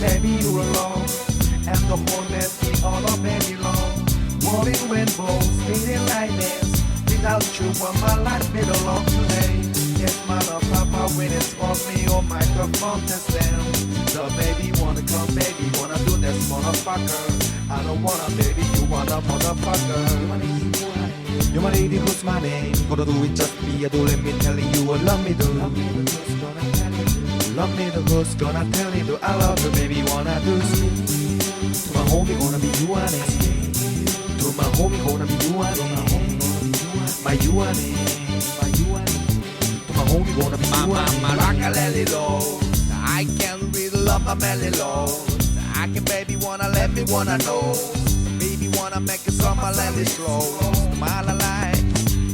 baby you're alone. And the whole net be all of baby long. Rolling rainbows, speeding lightnings Without you what my life be long today Yes love papa when it's for me on microphone to stand The baby wanna come baby wanna do this motherfucker. I don't wanna baby you wanna motherfucker. You're my lady who's my name? Gonna do it just me do let me tell you I love me do Love me Love me the who's gonna tell you I love you baby wanna do To my homie gonna be you and it To my homie gonna be you and it My you and it it To my homie gonna be you and it My Rockalelli low. I can really love my melly low. I can baby wanna let me wanna know. Baby wanna make it so my land is slow. My lie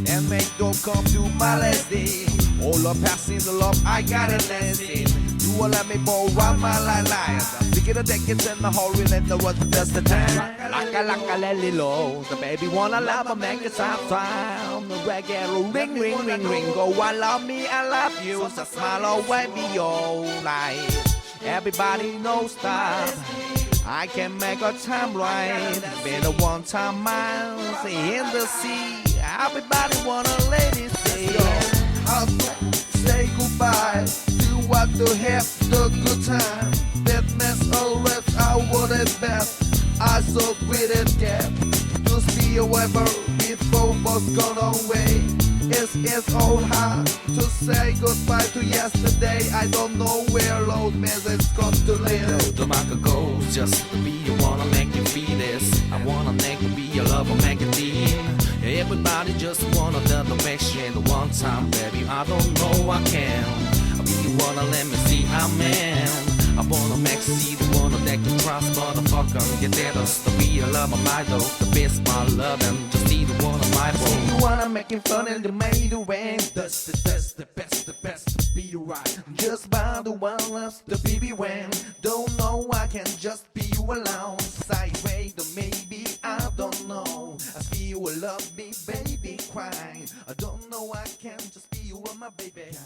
and make don't come to my last day. All up passing the love I got it dancing. You will let me bow round my line line. Thinking the decades and the real and the what's just the time. Laka laka lelly low. The baby wanna love a make it time. The reggae ring ring ring ring. Go oh, I love me, I love you. So smile away be your life. Everybody knows that. I can make a time right. Been a one time miles in the sea. Everybody wanna let what to have the good time. That Business always I want it best. I so great at gap. To see a weather before was gone away. It's, it's all hard to say goodbye to yesterday. I don't know where load message got to live. The market goes just to be. Wanna make you feel this. I wanna make you be your lover, deep. Everybody just wanna the shit the one time, baby. I don't know I can. Wanna let me see I'm in. I wanna make you see the one that can trust, motherfucker. Get that us the real love of my though. The best my love and just see the one of my boy. You wanna make it fun and you made the rain. That's the that's the best, the best to be right. Just by the one loves the baby when don't know I can just be you alone. Sideways the maybe I don't know. I see you love me, baby, crying. I don't know I can just be you and my baby.